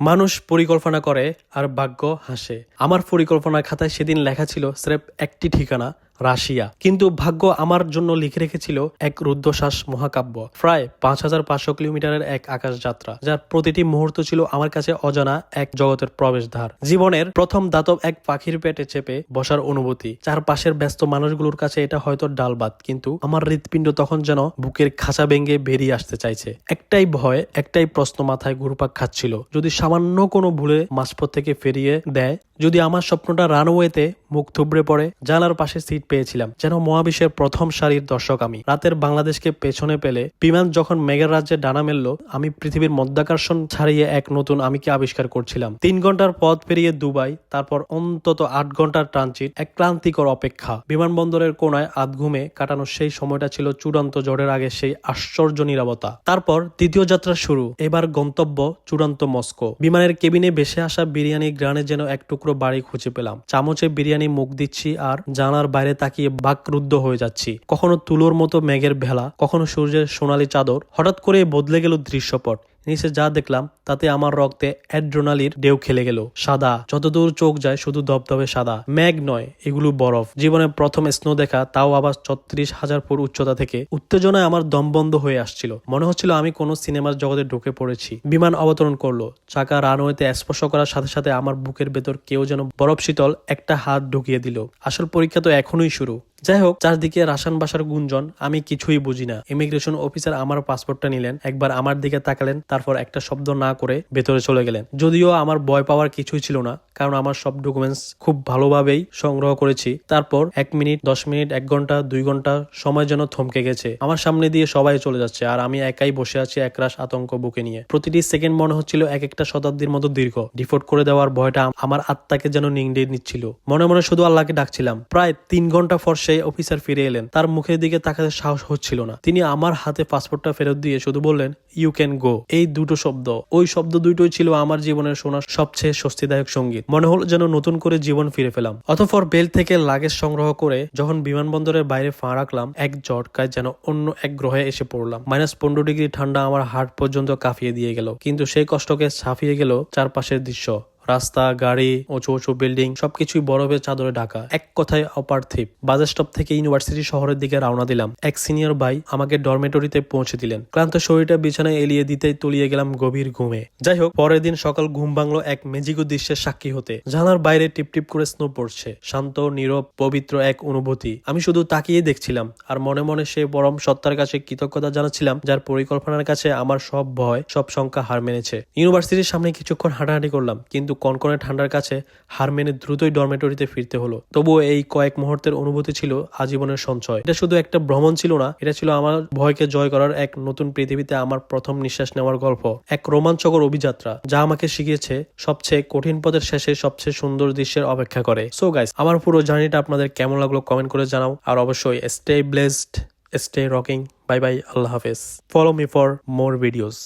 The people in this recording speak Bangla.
মানুষ পরিকল্পনা করে আর ভাগ্য হাসে। আমার পরিকল্পনার খাতায় সেদিন লেখা ছিল স্রেফ একটি ঠিকানা রাশিয়া। কিন্তু ভাগ্য আমার জন্য লিখে রেখেছিল এক রুদ্ধশ্বাস মহাকাব্য। প্রায় পাঁচ হাজার পাঁচশো কিলোমিটারের এক আকাশ যাত্রা যার প্রতিটি মুহূর্ত ছিল আমার কাছে অজানা এক জগতের প্রবেশদ্বার। জীবনের প্রথম দাতব এক পাখির পেটে চেপে বসার অনুভূতি। চারপাশের ব্যস্ত মানুষগুলোর কাছে এটা হয়তো ডালবাত, কিন্তু আমার হৃৎপিণ্ড তখন যেন বুকের খাঁচা ভেঙে বেরিয়ে আসতে চাইছে। একটাই ভয়, একটাই প্রশ্ন মাথায় ঘুরপাক খাচ্ছিল। যদি সামান্য কোনো ভুলে মাঝপথ থেকে ফেরিয়ে দেয়, যদি আমার স্বপ্নটা রানওয়েতে মুখ থুবড়ে পড়ে জানার পাশে সিট পেয়েছিলাম, যেন মহাবিশ্বের প্রথম সারির দর্শক আমি। রাতের বাংলাদেশকে পেছনে পেলে বিমান যখন মেঘের রাজ্যে ডানা মেলল, আমি পৃথিবীর মধ্যাকর্ষণ ছাড়িয়ে এক নতুন আমিকে আবিষ্কার করছিলাম। তিন ঘণ্টার পথ পেরিয়ে দুবাই, তারপর অন্তত আট ঘণ্টার ট্রানজিট, এক ক্লান্তিকর অপেক্ষা। বিমানবন্দরের কোনায় আধ ঘুমে কাটানো সেই সময়টা ছিল চূড়ান্ত ঝড়ের আগে সেই আশ্চর্য নিরাপত্তা তারপর দ্বিতীয় যাত্রা শুরু, এবার গন্তব্য চূড়ান্ত মস্কো। বিমানের কেবিনে ভেসে আসা বিরিয়ানি গ্রানে যেন এক টুকরো বাড়ি খুঁজে পেলাম। চামচে বিরিয়ানি মুখ দিচ্ছি আর জানার বাইরে তাকিয়ে বাকরুদ্ধ হয়ে যাচ্ছি। কখনো তুলোর মতো মেঘের ভেলা, কখনো সূর্যের সোনালি চাদর, হঠাৎ করে বদলে গেল দৃশ্যপট। নিচে যা দেখলাম, তাতে আমার রক্তে অ্যাড্রোনালির ঢেউ খেলে গেল। সাদা। যতদূর চোখ যায়, শুধু ধবধবে সাদা। ম্যাগ নয়, এগুলো বরফ। জীবনে প্রথম স্নো দেখা, তাও আবার ছত্রিশ হাজার ফুট উচ্চতা থেকে। উত্তেজনায় আমার দম বন্ধ হয়ে আসছিল। মনে হচ্ছিল আমি কোনো সিনেমার জগতে ঢুকে পড়েছি। বিমান অবতরণ করল। চাকা রানওয়েতে স্পর্শ করার সাথে সাথে আমার বুকের ভেতর কেউ যেন বরফ শীতল একটা হাত ঢুকিয়ে দিল। আসল পরীক্ষা তো এখনোই শুরু। যাই হোক চারদিকে রাশান বাসার গুঞ্জন, আমি কিছুই বুঝি না। ইমিগ্রেশন অফিসার আমার পাসপোর্টটা নিলেন, একবার আমার দিকে তাকালেন, তারপর একটা শব্দ না করে ভেতরে চলে গেলেন। যদিও আমার ভয় পাওয়ার কিছুই ছিল না কারণ আমার সব ডকুমেন্টস খুব ভালোভাবেই সংগ্রহ করেছি। তারপর এক মিনিট, দশ মিনিট, এক ঘণ্টা, দুই ঘণ্টা সময় যেন থমকে গেছে। আমার সামনে দিয়ে সবাই চলে যাচ্ছে আর আমি একাই বসে আছি একরাশ আতঙ্ক বুকে নিয়ে। প্রতিটি সেকেন্ড মনে হচ্ছিল এক একটা শতাব্দীর মতো দীর্ঘ। ডিফোর্ট করে দেওয়ার ভয়টা আমার আত্মাকে যেন নিংড়ে নিচ্ছিল। মনে মনে শুধু আল্লাহকে ডাকছিলাম। প্রায় তিন ঘণ্টা পর সেই অফিসার ফিরে এলেন। তার মুখের দিকে তাকাতে সাহস হচ্ছিল না। তিনি আমার হাতে পাসপোর্টটা ফেরত দিয়ে শুধু বললেন ইউ ক্যান গো এই দুটো শব্দ। ওই শব্দ দুটোই ছিল আমার জীবনের শোনা সবচেয়ে স্বস্তিদায়ক সংগীত। মনে হলো যেন নতুন করে জীবন ফিরে পেলাম। অতঃপর বেল থেকে লাগেজ সংগ্রহ করে যখন বিমানবন্দরের বাইরে ফাঁ রাখলাম, এক জটকায় যেন অন্য এক গ্রহে এসে পড়লাম। মাইনাস পনেরো ডিগ্রি ঠান্ডা আমার হাট পর্যন্ত কাঁপিয়ে দিয়ে গেল। কিন্তু সেই কষ্টকে ছাপিয়ে গেল চারপাশের দৃশ্য। রাস্তা, গাড়ি, উঁচু উঁচু বিল্ডিং, সবকিছুই বরফের চাদরে ঢাকা। এক কথায় অপার্থিব বাজার স্টপ থেকে ইউনিভার্সিটি শহরের দিকে রওনা দিলাম। এক সিনিয়র ভাই আমাকে ডরমেটরিতে পৌঁছে দিলেন। ক্লান্ত শরীরটা বিছানায় এলিয়ে দিতেই তলিয়ে গেলাম গভীর ঘুমে। যাই হোক, পরের দিন সকাল ঘুম ভাঙলো এক মেজিকো দৃশ্যের সাক্ষী হতে। জানার বাইরে টিপ টিপ করে স্নো পড়ছে। শান্ত, নীরব, পবিত্র এক অনুভূতি। আমি শুধু তাকিয়ে দেখছিলাম, আর মনে মনে সে পরম সত্তার কাছে কৃতজ্ঞতা জানাচ্ছিলাম, যার পরিকল্পনার কাছে আমার সব ভয়, সব সংখ্যা হার মেনেছে। ইউনিভার্সিটির সামনে কিছুক্ষণ হাঁটাহাঁটি করলাম, কিন্তু কনকনে ঠান্ডার কাছে হার মেনে দ্রুতই ডরমেটরিতে ফিরতে হলো। তবুও এই কয়েক মুহূর্তের অনুভূতি ছিল আজীবনের সঞ্চয়। এটা শুধু একটা ভ্রমণ ছিল না, এটা ছিল আমার ভয়কে জয় করার এক নতুন পৃথিবীতে আমার প্রথম নিঃশ্বাস নেওয়ার গল্প। এক রোমাঞ্চকর অভিযাত্রা, যা আমাকে শিখিয়েছে সবচেয়ে কঠিন পথের শেষে সবচেয়ে সুন্দর দৃশ্যের অপেক্ষা করে। সো গাইস আমার পুরো জার্নিটা আপনাদের কেমন লাগল কমেন্ট করে জানাও, আর অবশ্যই stay blessed stay rocking bye bye আল্লাহ হাফেজ। Follow me for more videos